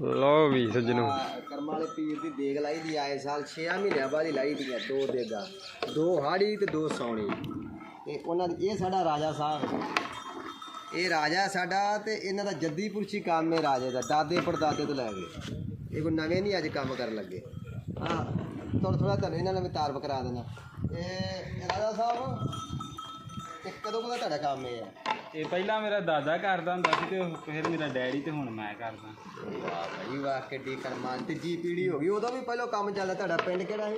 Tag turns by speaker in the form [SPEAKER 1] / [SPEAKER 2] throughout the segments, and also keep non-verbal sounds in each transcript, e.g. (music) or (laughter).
[SPEAKER 1] ਲਓ ਵੀ ਸੱਜਣੋ।
[SPEAKER 2] ਆਹ ਕਰਮਾਂ ਵਾਲੇ ਪੀਰ ਦੀ ਦੇਗ ਲਾਈ ਦੀ, ਆਏ ਸਾਲ 6 ਮਹੀਨਿਆਂ ਬਾਅਦ ਹੀ ਲਾਈ ਦੀਆਂ ਦੋ ਦੇਗਾ। ਦੋ ਹਾੜੀ ਤੇ ਦੋ ਸੌਣੀ। ਤੇ ਉਹਨਾਂ ਦੀ ਇਹ ਸਾਡਾ ਰਾਜਾ ਸਾਹਿਬ। ਇਹ ਰਾਜਾ ਸਾਡਾ ਤੇ ਇਹਨਾਂ ਦਾ ਜੱਦੀ ਪੁਰਸ਼ੀ ਕੰਮ ਹੈ ਰਾਜੇ ਦਾ, ਦਾਦੇ ਪੜਦਾਦੇ ਤੋਂ ਲੈ ਗਏ ਇਹ ਕੋਈ ਨਵੇਂ ਨਹੀਂ ਅੱਜ ਕੰਮ ਕਰਨ ਲੱਗੇ। ਹਾਂ ਥੋੜਾ ਥੋੜਾ ਤੁਹਾਨੂੰ ਇਹਨਾਂ ਨਾਲ ਵੀ ਤਾਰਫ ਕਰਾ ਦੇਣਾ ਇਹ ਰਾਜਾ ਸਾਹਿਬ, ਇਹ ਕਦੋਂ ਕਦਾ ਤੁਹਾਡਾ ਕੰਮ ਇਹ ਹੈ
[SPEAKER 3] ਇਹ ਪਹਿਲਾਂ ਮੇਰਾ ਦਾਦਾ ਕਰਦਾ ਹੁੰਦਾ ਸੀ ਤੇ ਫਿਰ ਮੇਰਾ ਡੈਡੀ ਤੇ ਹੁਣ ਮੈਂ ਕਰਦਾ।
[SPEAKER 2] ਵਾਹ ਭਾਈ ਵਾਹ ਕਿੱਡੀ ਕਰਮਾਂ ਤੀਜੀ ਪੀੜੀ ਹੋ ਗਈ। ਉਦੋਂ ਵੀ ਪਹਿਲਾਂ ਕੰਮ ਚੱਲਦਾ ਤੁਹਾਡਾ। ਪਿੰਡ ਕਿਹੜਾ ਸੀ?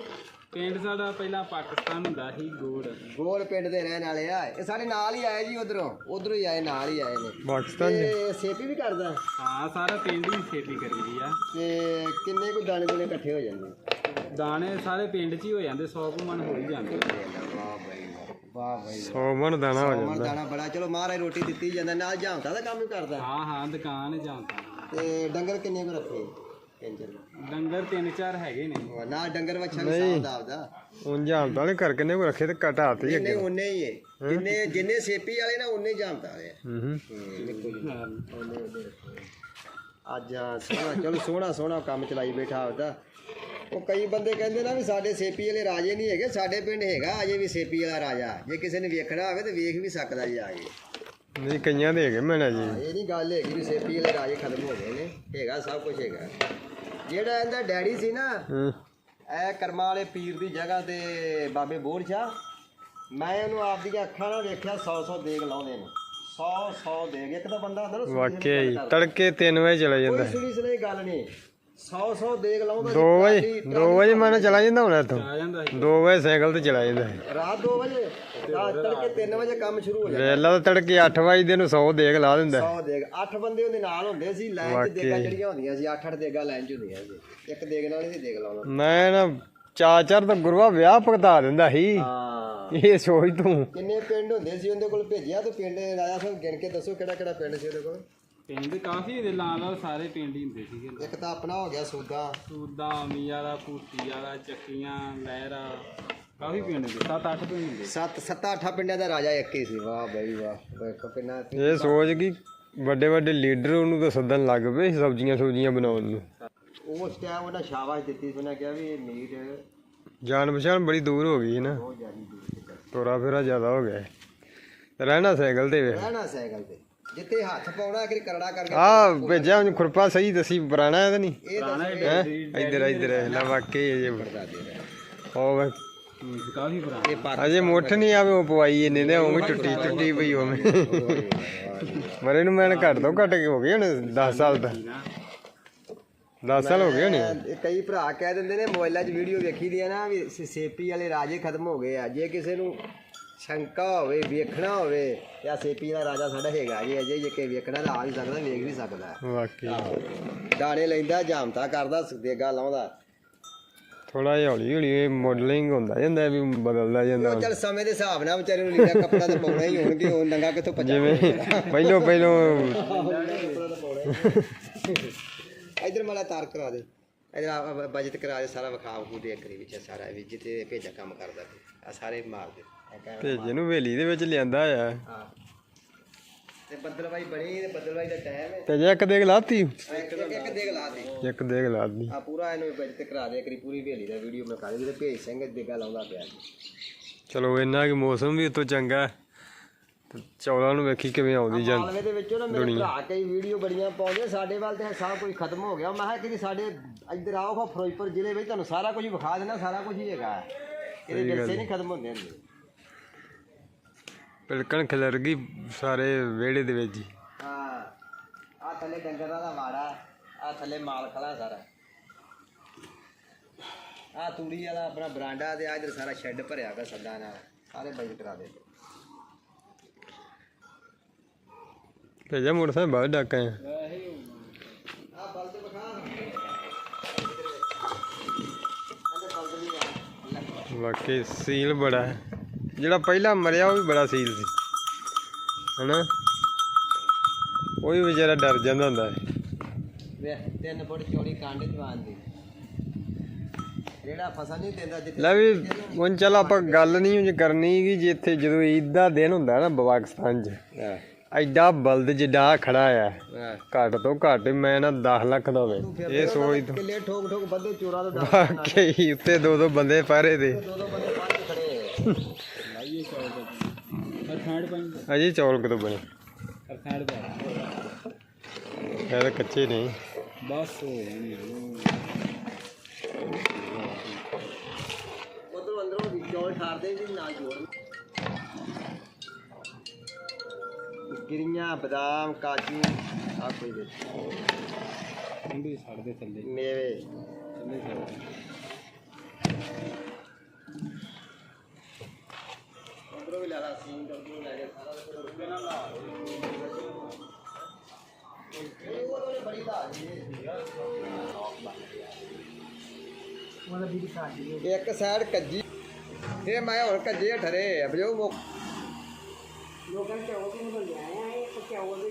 [SPEAKER 3] ਪਿੰਡ ਸਾਡਾ ਪਹਿਲਾਂ ਪਾਕਿਸਤਾਨ ਹੁੰਦਾ ਸੀ ਗੋੜ।
[SPEAKER 2] ਗੋਲ ਪਿੰਡ ਦੇ ਰਹਿਣ ਵਾਲੇ ਆ। ਇਹ ਸਾਡੇ ਨਾਲ ਹੀ ਆਏ ਜੀ ਉਧਰੋਂ। ਉਧਰੋਂ ਹੀ ਆਏ ਨਾਲ ਹੀ ਆਏ ਨੇ।
[SPEAKER 1] ਪਾਕਿਸਤਾਨ
[SPEAKER 2] ਤੇ ਸੇਪੀ ਵੀ ਕਰਦਾ?
[SPEAKER 3] ਹਾਂ ਸਾਰਾ ਪਿੰਡ ਹੀ ਖੇਤੀ ਕਰੀਦੀ ਆ।
[SPEAKER 2] ਤੇ ਕਿੰਨੇ ਕੁ ਦਾਣੇ ਦੁਨੇ ਇਕੱਠੇ ਹੋ ਜਾਂਦੇ?
[SPEAKER 3] ਦਾਣੇ ਸਾਰੇ ਪਿੰਡ 'ਚ ਹੀ ਹੋ ਜਾਂਦੇ 100 ਕੁ ਮਣ ਹੋ ਹੀ ਜਾਂਦੇ।
[SPEAKER 2] ਵਾਹ ਭਾਈ ਵਾਹ ਭਾਈ
[SPEAKER 1] 100 ਮਣ ਦਾਣਾ ਹੋ
[SPEAKER 2] ਮਰ
[SPEAKER 1] ਜਾਂਦਾ।
[SPEAKER 2] ਦਾਣਾ ਬੜਾ। ਚਲੋ ਮਹਾਰਾਜ ਰੋਟੀ ਦਿੱਤੀ ਜਾਂਦਾ। ਨਾਲ ਜਾਂਤਾ ਦਾ ਕੰਮ ਵੀ ਕਰਦਾ।
[SPEAKER 3] ਹਾਂ ਹਾਂ ਦੁਕਾਨ ਜਾਂਦਾ
[SPEAKER 2] ਤੇ ਡੰਗਰ ਕਿੰਨੇ ਕੁ ਰੱਖੇ?
[SPEAKER 3] ਡੰਗਰ ਤਿੰਨ ਚਾਰ ਹੈਗੇ ਨੇ।
[SPEAKER 2] ਨਾਲ ਡੰਗਰ ਵੱਛਾ ਵੀ ਸਾਹਮਣਾ ਆਪਦਾ।
[SPEAKER 1] ਉਹ ਜਾਂਤਾ ਵਾਲੇ ਕਰ ਕਿੰਨੇ ਕੋ ਰੱਖੇ ਤੇ ਘਟ ਹੱਥ ਹੀ
[SPEAKER 2] ਜਿੰਨੇ
[SPEAKER 1] ਅੱਗੇ
[SPEAKER 2] ਉਹਨੇ ਹੀ ਹੈ। ਜਿੰਨੇ ਜਿੰਨੇ ਸੇਪੀ ਵਾਲੇ ਨਾ ਉਹਨੇ ਵਾਲੇ ਆ।
[SPEAKER 1] ਹੂੰ ਹੂੰ।
[SPEAKER 2] ਅੱਜ ਆ ਸੋਹਣਾ ਚਲੋ ਸੋਹਣਾ ਸੋਹਣਾ ਕੰਮ ਚਲਾਈ ਬੈਠਾ ਆਪਦਾ। ਉਹ ਕਈ ਬੰਦੇ ਕਹਿੰਦੇ ਨਾ ਵੀ ਸਾਡੇ ਸੇਪੀ ਵਾਲੇ ਰਾਜੇ ਨਹੀਂ ਹੈਗੇ ਸਾਡੇ ਪਿੰਡ ਹੈਗਾ ਅਜੇ ਵੀ ਸੇਪੀ ਵਾਲਾ ਰਾਜਾ। ਜੇ ਕਿਸੇ ਨੇ ਵੇਖਣਾ ਹੋਵੇ ਤੇ ਵੇਖ ਵੀ ਸਕਦਾ ਜੀ ਆ ਕੇ।
[SPEAKER 1] ਨਹੀਂ ਕਈਆਂ ਦੇ ਹੈਗੇ ਮੈਨਾਂ ਜੀ।
[SPEAKER 2] ਇਹ ਨਹੀਂ ਗੱਲ ਹੈਗੀ ਵੀ ਸੇਪੀ ਵਾਲੇ ਰਾਜੇ ਖਤਮ ਹੋ ਗਏ ਨੇ ਹੈਗਾ ਸਭ ਕੁਝ ਹੈਗਾ। ਜਿਹੜਾ ਇਹਦਾ ਡੈਡੀ ਸੀ ਨਾ
[SPEAKER 1] ਹੂੰ।
[SPEAKER 2] ਇਹ ਕਰਮਾਂ ਵਾਲੇ ਪੀਰ ਦੀ ਜਗ੍ਹਾ ਤੇ ਬਾਬੇ ਬੋੜ ਸ਼ਾਹ ਮੈਂ ਉਹਨੂੰ ਆਪਦੀਆਂ ਅੱਖਾਂ ਨਾਲ ਵੇਖਿਆ 100 100 ਦੇਗ ਲਾਉਂਦੇ ਨੇ। 100 100 ਦੇਗ ਇੱਕ ਤਾਂ ਬੰਦਾ ਹੁੰਦਾ ਨਾ ਕਰਦਾ।
[SPEAKER 1] ਤੜਕੇ 3 ਵਜੇ ਚਲਾ ਜਾਂਦਾ।
[SPEAKER 2] ਕੋਈ ਸੁਣੀ ਸੁਣੀ ਗੱਲ ਨਹੀਂ। 100 100 ਦੇਗ ਲਾਉਂਦਾ
[SPEAKER 1] 2 ਵਜੇ 2 ਵਜੇ ਮਨ ਚਲਾ ਜਾਂਦਾ ਹੁਣ ਇੱਥੋਂ।
[SPEAKER 3] ਆ ਜਾਂਦਾ ਸੀ
[SPEAKER 1] 2 ਵਜੇ ਸਾਈਕਲ ਤੇ ਚਲਾ ਜਾਂਦਾ ਹੈ
[SPEAKER 2] ਰਾਤ 2 ਵਜੇ ਰਾਤ ਤੜਕੇ 3 ਵਜੇ ਕੰਮ ਸ਼ੁਰੂ ਹੋ ਜਾਂਦਾ।
[SPEAKER 1] ਵੇਲਾ ਤਾਂ ਤੜਕੇ 8 ਵਜੇ ਦੇ ਨੂੰ 100 ਦੇਗ ਲਾ ਦਿੰਦਾ।
[SPEAKER 2] 100 ਦੇਗ 8 ਬੰਦੇ ਉਹਦੇ ਨਾਲ ਹੁੰਦੇ ਸੀ ਲਾਈਨ 'ਚ ਦੇਗਾਂ ਜਿਹੜੀਆਂ ਹੁੰਦੀਆਂ ਸੀ 8-8 ਦੇਗਾਂ ਲਾਈਨ 'ਚ ਹੁੰਦੀਆਂ ਸੀ। ਇੱਕ ਦੇਗ ਨਾਲ ਸੀ ਦੇਗ ਲਾਉਣਾ।
[SPEAKER 1] ਮੈਂ ਨਾ ਚਾਚਰ ਤਾਂ ਗੁਰੂਆ ਵਿਆਹ ਭਗਤਾ ਦਿੰਦਾ ਸੀ।
[SPEAKER 2] ਹਾਂ।
[SPEAKER 1] ਇਹ ਸੋਚ ਤੂੰ।
[SPEAKER 2] ਕਿੰਨੇ ਪਿੰਡ ਹੁੰਦੇ ਸੀ ਉਹਦੇ ਕੋਲ ਭੇਜਿਆ ਤੂੰ ਪਿੰਡ ਰਾਜਾ ਸਾਹਿਬ ਗਿਣ ਕੇ ਦੱਸੋ ਕਿਹੜਾ ਕਿਹੜਾ ਪਿੰਡ ਸੀ ਉਹਦੇ ਕੋਲ?
[SPEAKER 3] ਪਿੰਡ ਕਾਫੀ ਦੇ ਲਾਂ ਨਾਲ ਸਾਰੇ ਪਿੰਡ ਹੀ ਹੁੰਦੇ ਸੀਗੇ
[SPEAKER 2] ਇੱਕ ਤਾਂ ਆਪਣਾ ਹੋ ਗਿਆ ਸੂਦਾ।
[SPEAKER 3] ਸੂਦਾ ਮੀਆਂ ਦਾ ਭੂਤੀ ਵਾਲਾ ਚੱਕੀਆਂ ਲਹਿਰਾ ਕਾਫੀ ਪਿੰਡ ਹੁੰਦੇ ਸੱਤ ਅੱਠ ਪਿੰਡ ਹੁੰਦੇ।
[SPEAKER 2] ਸੱਤ ਸੱਤਾਂ ਅੱਠਾਂ ਪਿੰਡਾਂ ਦਾ ਰਾਜਾ ਇੱਕ ਹੀ ਸੀ। ਵਾਹ ਬਈ ਵਾਹ ਵੇਖੋ ਕਿੰਨਾ
[SPEAKER 1] ਇਹ ਸੋਚ ਕਿ ਵੱਡੇ ਵੱਡੇ ਲੀਡਰ ਉਹਨੂੰ ਤਾਂ ਸੱਦਣ ਲੱਗ ਪਏ ਸਬਜ਼ੀਆਂ ਸੁਬਜ਼ੀਆਂ ਬਣਾਉਣ ਨੂੰ।
[SPEAKER 2] ਉਸ ਟਾਈਮ ਉਹਨਾਂ ਸ਼ਾਬਾਸ਼ ਦਿੱਤੀ ਸੀ ਉਹਨਾਂ ਕਿਹਾ ਵੀ ਇਹ ਮੀਟ
[SPEAKER 1] ਜਾਣ ਪਛਾਣ ਬੜੀ ਦੂਰ ਹੋ ਗਈ ਹੈ ਨਾ।
[SPEAKER 2] ਬਹੁਤ ਜ਼ਿਆਦਾ ਦੂਰ
[SPEAKER 1] ਤੋਰਾ ਫੇਰਾ ਜ਼ਿਆਦਾ ਹੋ ਗਿਆ। ਹੈ। ਰਹਿਣਾ ਸਾਈਕਲ ਤੇ ਵੇ
[SPEAKER 2] ਰਹਿਣਾ ਸਾਈਕਲ ਤੇ। ਜਿੱਥੇ ਹੱਥ ਪਾਉਣਾ ਕਿ ਕਰੜਾ ਕਰਕੇ
[SPEAKER 1] ਆ ਭੇਜਿਆ ਉਹਨੂੰ ਖੁਰਪਾ ਸਹੀ ਦਸੀ ਪੁਰਾਣਾ ਹੈ ਤਾਂ ਨਹੀਂ?
[SPEAKER 2] ਇਹ ਦੱਸ
[SPEAKER 1] ਹੈ ਇੱਧਰ ਇੱਧਰ ਲੈ ਵਾਕਈ ਇਹ ਉਹ ਵੇ
[SPEAKER 3] ਕਾਫੀ ਪੁਰਾਣਾ।
[SPEAKER 1] ਅਜੇ ਮੁੱਠ ਨਹੀਂ ਆਵੇ ਉਹ ਪਵਾਈ ਇਹਨੇ ਨੇ ਉਵੇਂ ਟੁੱਟੀ ਟੁੱਟੀ ਪਈ ਉਵੇਂ। ਮਰੇ (laughs) ਨੂੰ ਮੈਂ ਘੱਟ ਤੋਂ ਘੱਟ ਕੇ ਹੋ ਗਏ ਹੁਣ 10 ਸਾਲ ਦਾ 10 ਸਾਲ ਹੋ ਗਏ ਹੋਣੇ।
[SPEAKER 2] ਕਈ ਭਰਾ ਕਹਿ ਦਿੰਦੇ ਨੇ ਮੋਬਾਈਲਾਂ 'ਚ ਵੀਡੀਓ ਵੇਖੀ ਦੀ ਆ ਨਾ ਵੀ ਸੇਪੀ ਵਾਲੇ ਰਾਜੇ ਖਤਮ ਹੋ ਗਏ ਆ। ਜੇ ਕਿਸੇ ਨੂੰ ਸ਼ੰਕਾ ਹੋਵੇ ਵੇਖਣਾ ਹੋਵੇ ਤੇ ਆ ਸੇਪੀ ਦਾ ਰਾਜਾ ਸਾਡਾ ਹੈਗਾ ਜੀ ਅਜੇ ਜੇ ਕਿ ਵੇਖਣਾ ਤਾਂ ਆ ਵੀ ਸਕਦਾ ਵੇਖ ਵੀ ਸਕਦਾ।
[SPEAKER 1] ਵਾਕਈ।
[SPEAKER 2] ਦਾਣੇ ਲੈਂਦਾ ਜਾਮਤਾ ਕਰਦਾ ਦੇਗਾ ਲਾਉਂਦਾ।
[SPEAKER 1] ਥੋੜਾ ਜਿਹਾ ਹੌਲੀ ਹੌਲੀ ਮਾਡਲਿੰਗ ਹੁੰਦਾ ਜਾਂਦਾ ਵੀ ਬਦਲਦਾ ਜਾਂਦਾ।
[SPEAKER 2] ਉਹ ਚੱਲ ਸਮੇਂ ਦੇ ਹਿਸਾਬ ਨਾਲ ਵਿਚਾਰੇ ਨੂੰ ਲੀੜਾ ਕੱਪੜਾ ਤਾਂ ਪਾਉਣਾ ਹੀ ਹੋਣਗੇ ਉਹ ਨੰਗਾ ਕਿੱਥੋਂ ਪਚਾ
[SPEAKER 1] ਜਿਵੇਂ ਪਹਿਲੋਂ ਪਹਿਲੋਂ
[SPEAKER 2] ਇਧਰ ਮਾਲਾ ਤਾਰ ਕਰਾ ਦੇ। ਇਧਰ ਬਜਟ ਕਰਾ ਦੇ ਸਾਰਾ ਵਿਖਾ ਵਿਖੂ ਦੇ ਕਰੀ ਵਿੱਚ ਸਾਰਾ ਵੀ ਜਿੱਥੇ ਭੇਜਾ ਕੰਮ ਕਰਦਾ। ਆ ਸਾਰੇ ਮਾਰ ਦੇ।
[SPEAKER 1] ਤੇ ਜਿਹਨੂੰ ਹਵੇਲੀ ਦੇ ਵਿੱਚ ਲਿਆਂਦਾ ਆ
[SPEAKER 2] ਹਾਂ ਤੇ ਬੱਦਲਵਾਈ ਬਣੀ ਤੇ ਬੱਦਲਵਾਈ ਦਾ ਟਾਈਮ ਹੈ।
[SPEAKER 1] ਤੇ ਜੇ ਇੱਕ ਦੇਖ ਲਾਤੀ।
[SPEAKER 2] ਇੱਕ ਇੱਕ ਦੇਖ ਲਾ ਦੇ।
[SPEAKER 1] ਇੱਕ ਦੇਖ ਲਾਤੀ
[SPEAKER 2] ਆ ਪੂਰਾ ਇਹਨੂੰ ਬਜਟ ਕਰਾ ਦੇ ਕਰੀ ਪੂਰੀ ਹਵੇਲੀ ਦਾ ਵੀਡੀਓ ਮੈਂ ਕਰ ਦੇ ਭੇਜ ਸਿੰਘ ਦੇਗਾ ਲਾਉਂਦਾ ਪਿਆ।
[SPEAKER 1] ਚਲੋ ਇੰਨਾ ਕਿ ਮੌਸਮ ਵੀ ਉਤੋਂ ਚੰਗਾ ਹੈ। ਤੇ ਚੌਲਾਂ ਨੂੰ ਵੇਖੀ ਕਿਵੇਂ ਆਉਂਦੀ ਜਾਂ
[SPEAKER 2] ਮਾਲਵੇ ਦੇ ਵਿੱਚੋਂ ਨਾ ਮੇਰੇ ਭਰਾ ਕਈ ਵੀਡੀਓ ਬੜੀਆਂ ਪਾਉਂਦੇ ਸਾਡੇ ਵੱਲ ਤੇ ਸਭ ਕੁਝ ਖਤਮ ਹੋ ਗਿਆ। ਮੈਂ ਕਿਹਾ ਕਿ ਸਾਡੇ ਇੱਧਰ ਆਓ ਫਿਰੋਜ਼ਪੁਰ ਜ਼ਿਲ੍ਹੇ ਵਿੱਚ ਤੁਹਾਨੂੰ ਸਾਰਾ ਕੁਝ ਵਿਖਾ ਦੇਣਾ ਸਾਰਾ ਕੁਝ ਹੀ ਹੈਗਾ। ਇਹਦੇ ਵਿਰਸੇ ਨਹੀਂ ਖਤਮ ਹੁੰਦੇ ਹੁੰਦੇ।
[SPEAKER 1] ਪਿਲਕਣ ਖਿਲਰ ਗਈ ਸਾਰੇ ਵਿਹੜੇ ਦੇ ਵਿੱਚ ਹੀ।
[SPEAKER 2] ਹਾਂ ਆ ਥੱਲੇ ਡੰਗਰਾਂ ਦਾ ਵਾੜਾ ਆ ਥੱਲੇ ਮਾਲ ਖਲਾ ਸਾਰਾ। ਆ ਤੂੜੀ ਵਾਲਾ ਆਪਣਾ ਬਰਾਂਡਾ ਤੇ ਆ ਇਧਰ ਸਾਰਾ ਸ਼ੈੱਡ ਭਰਿਆ ਗਾ ਸੱਦਾ ਨਾਲ ਸਾਰੇ ਬਜਟ ਕਰਾ ਦੇ।
[SPEAKER 1] ਤੇ ਜੇ ਮੋਟਰਸਾਈਕਲ ਬਾਹਰ ਡਾਕਾ ਆ।
[SPEAKER 2] ਆ ਬਲਦ ਆ।
[SPEAKER 1] ਵਾਕਈ ਸੀਲ ਬੜਾ ਹੈ। ਜਿਹੜਾ ਪਹਿਲਾਂ ਮਰਿਆ ਉਹ ਵੀ ਬੜਾ ਸੀਲ ਸੀ। ਹਨਾ? ਉਹ ਵੀ ਵਿਚਾਰਾ ਡਰ ਜਾਂਦਾ ਹੁੰਦਾ ਹੈ
[SPEAKER 2] ਵੇ ਤਿੰਨ ਫੁੱਟ ਚੌੜੀ ਕੰਡ ਜਵਾਨ ਦੀ। ਜਿਹੜਾ ਫਸਲ ਨਹੀਂ ਦਿੰਦਾ ਜਿੱਥੇ
[SPEAKER 1] ਲੈ ਵੀ ਹੁਣ ਚੱਲ ਆਪਾਂ ਗੱਲ ਨਹੀਂ ਉਂਝ ਕਰਨੀ ਕਿ ਜਿੱਥੇ ਜਦੋਂ ਈਦ ਦਾ ਦਿਨ ਹੁੰਦਾ ਨਾ ਪਾਕਿਸਤਾਨ 'ਚ ਐਡਾ ਬਲਦ ਜਿੱਡਾ ਖੜਾ ਆ ਘੱਟ ਤੋਂ ਘੱਟ ਮੈਂ ਨਾ 10 ਲੱਖ ਦਾ ਹੋਵੇ। ਇਹ ਸੋਚ ਤੋਂ
[SPEAKER 2] ਕਿੱਲੇ ਠੋਕ ਠੋਕ ਬੰਦੇ ਚੋਰਾਂ
[SPEAKER 1] ਵਾਕਈ ਉੱਤੇ ਦੋ ਦੋ ਬੰਦੇ ਦੇ।
[SPEAKER 2] ਦੋ ਦੋ ਬੰਦੇ ਖੜੇ
[SPEAKER 3] ਲਾਈਏ ਚੌਲ (laughs) ਦਾ ਪਾਈ
[SPEAKER 1] ਅਜੇ ਚੌਲ ਕਦੋਂ ਬਣੇ?
[SPEAKER 3] ਰਖਾੜ ਦਾ
[SPEAKER 1] ਇਹ ਤਾਂ ਕੱਚੇ ਨਹੀਂ
[SPEAKER 3] ਬਸ ਹੋ
[SPEAKER 2] ਜੀ ਗਿਰੀਆਂ ਬਦਾਮ ਕਾਜੂ ਆ ਕੋਈ ਵਿੱਚ।
[SPEAKER 3] ਠੰਡੀ ਛੱਡ ਦੇ ਥੱਲੇ।
[SPEAKER 2] ਮੇਵੇ।
[SPEAKER 3] ਥੱਲੇ ਛੱਡ ਦੇ।
[SPEAKER 2] ਉਧਰੋਂ ਵੀ ਲੈ ਲਾ ਸੀਨ ਉਧਰੋਂ ਲੈ ਕੇ ਸਾਰਾ ਕੁਝ ਰੁਕੇ ਨਾ ਲਾ ਇਹ ਉਹ ਨੇ ਬੜੀ ਲਾ ਜੀ ਇੱਕ ਸਾਈਡ ਕੱਜੀ। ਇਹ ਮੈਂ ਹੋਰ ਕੱਜੇ ਠਰੇ ਅਬਜੋ ਲੋਕਾਂ ਚੌਲ ਨੂੰ ਬੰਦਿਆ ਆ? ਇਹ ਚੌਲ